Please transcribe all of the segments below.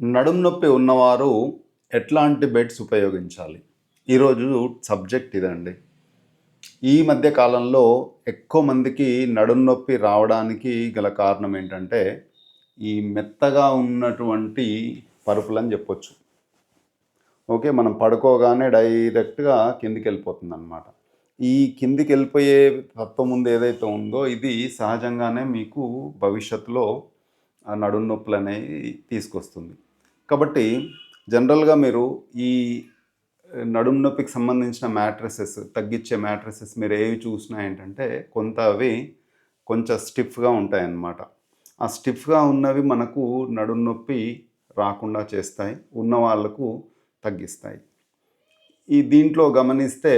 నడుం నొప్పి ఉన్నవారు ఎట్లాంటి బెడ్స్ ఉపయోగించాలి? ఈరోజు సబ్జెక్ట్ ఇదండి. ఈ మధ్య కాలంలో ఎక్కువ మందికి నడుం నొప్పి రావడానికి గల కారణం ఏంటంటే ఈ మెత్తగా ఉన్నటువంటి పరుపులని చెప్పొచ్చు. ఓకే మనం పడుకోగానే డైరెక్ట్గా కిందికి వెళ్ళిపోతుంది అనమాట ఈ కిందికి వెళ్ళిపోయే తత్వం ముందు ఏదైతే ఉందో ఇది సహజంగానే మీకు భవిష్యత్తులో ఆ నడుం నొప్పులు అనేవి తీసుకొస్తుంది. కాబట్టి జనరల్గా మీరు ఈ నడుం నొప్పికి సంబంధించిన మ్యాట్రసెస్ తగ్గించే మ్యాట్రసెస్ మీరు ఏవి చూసినా ఏంటంటే కొంత అవి కొంచెం స్టిఫ్గా ఉంటాయన్నమాట. ఆ స్టిఫ్గా ఉన్నవి మనకు నడుం నొప్పి రాకుండా చేస్తాయి ఉన్న వాళ్ళకు తగ్గిస్తాయి. ఈ దీంట్లో గమనిస్తే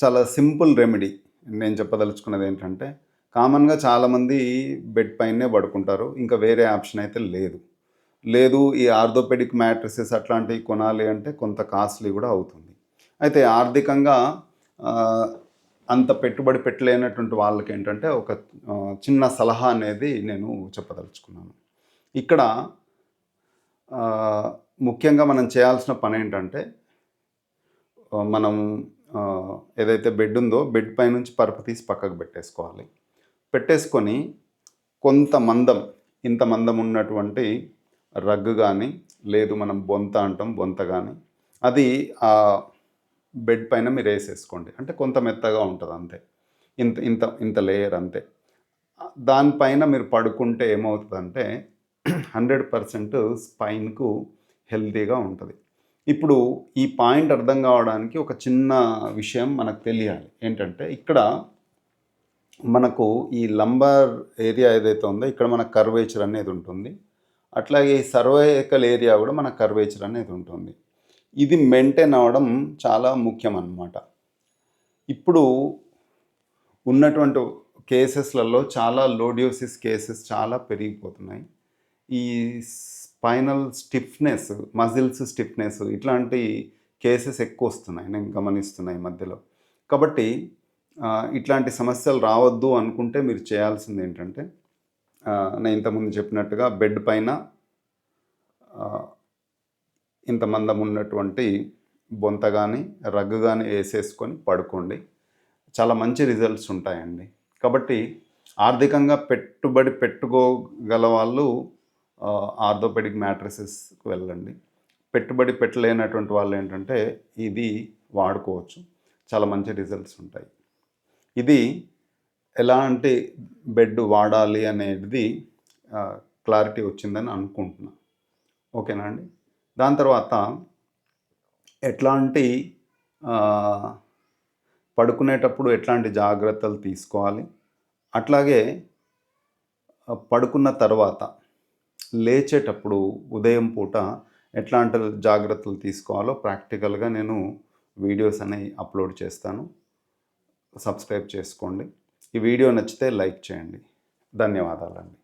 చాలా సింపుల్ రెమెడీ నేను చెప్పదలుచుకున్నది ఏంటంటే కామన్గా చాలామంది బెడ్ పైనే పడుకుంటారు. ఇంకా వేరే ఆప్షన్ అయితే లేదు. లేదు ఈ ఆర్థోపెడిక్ మ్యాట్రసెస్ అట్లాంటివి కొనాలి అంటే కొంత కాస్ట్లీ కూడా అవుతుంది. అయితే ఆర్థికంగా అంత పెట్టుబడి పెట్టలేనటువంటి వాళ్ళకి ఏంటంటే ఒక చిన్న సలహా అనేది నేను చెప్పదలుచుకున్నాను. ఇక్కడ ముఖ్యంగా మనం చేయాల్సిన పని ఏంటంటే మనం ఏదైతే బెడ్ ఉందో బెడ్ పై నుంచి పరుపు తీసి పక్కకు పెట్టేసుకోవాలి. పెట్టేసుకొని కొంత మందం ఇంత మందం ఉన్నటువంటి రగ్గు కానీ లేదు మనం బొంత అంటాం బొంత కానీ అది ఆ బెడ్ పైన మీరు వేసేసుకోండి. అంటే కొంత మెత్తగా ఉంటుంది అంతే. ఇంత ఇంత ఇంత లేయర్ అంతే. దానిపైన మీరు పడుకుంటే ఏమవుతుందంటే హండ్రెడ్ పర్సెంట్ స్పైన్కు హెల్తీగా ఉంటుంది. ఇప్పుడు ఈ పాయింట్ అర్థం కావడానికి ఒక చిన్న విషయం మనకు తెలియాలి. ఏంటంటే ఇక్కడ మనకు ఈ లంబర్ ఏరియా ఏదైతే ఉందో ఇక్కడ మన కర్వేచర్ అనేది ఉంటుంది. అట్లాగే ఈ సర్వైకల్ ఏరియా కూడా మన కర్వేచర్ అనేది ఉంటుంది. ఇది మెయింటైన్ అవ్వడం చాలా ముఖ్యం అన్నమాట ఇప్పుడు ఉన్నటువంటి కేసెస్లలో చాలా లోడియోసిస్ కేసెస్ చాలా పెరిగిపోతున్నాయి. ఈ స్పైనల్ స్టిఫ్నెస్ మజిల్స్ స్టిఫ్నెస్ ఇట్లాంటి కేసెస్ ఎక్కువ వస్తున్నాయి. నేను గమనిస్తున్నాయి మధ్యలో. కాబట్టి ఇట్లాంటి సమస్యలు రావద్దు అనుకుంటే మీరు చేయాల్సింది ఏంటంటే నేను ఇంతకుముందు చెప్పినట్టుగా బెడ్ పైన ఇంత మందం ఉన్నటువంటి బొంత కానీ రగ్గు కానీ వేసేసుకొని పడుకోండి. చాలా మంచి రిజల్ట్స్ ఉంటాయండి. కాబట్టి ఆర్థికంగా పెట్టుబడి పెట్టుకోగల వాళ్ళు ఆర్థోపెడిక్ మ్యాట్రసెస్కి వెళ్ళండి. పెట్టుబడి పెట్టలేనటువంటి వాళ్ళు ఏంటంటే ఇది వాడుకోవచ్చు. చాలా మంచి రిజల్ట్స్ ఉంటాయి. ఇది ఎలాంటి బెడ్ వాడాలి అనేది క్లారిటీ వచ్చిందని అనుకుంటున్నా. ఓకేనా అండి? దాని తర్వాత ఎట్లాంటి పడుకునేటప్పుడు ఎట్లాంటి జాగ్రత్తలు తీసుకోవాలి? అట్లాగే పడుకున్న తర్వాత లేచేటప్పుడు ఉదయం పూట ఎట్లాంటి జాగ్రత్తలు తీసుకోవాలో ప్రాక్టికల్గా నేను వీడియోస్ అనేవి అప్లోడ్ చేస్తాను. సబ్స్క్రైబ్ చేసుకోండి. ఈ వీడియో నచ్చితే లైక్ చేయండి. ధన్యవాదాలండి.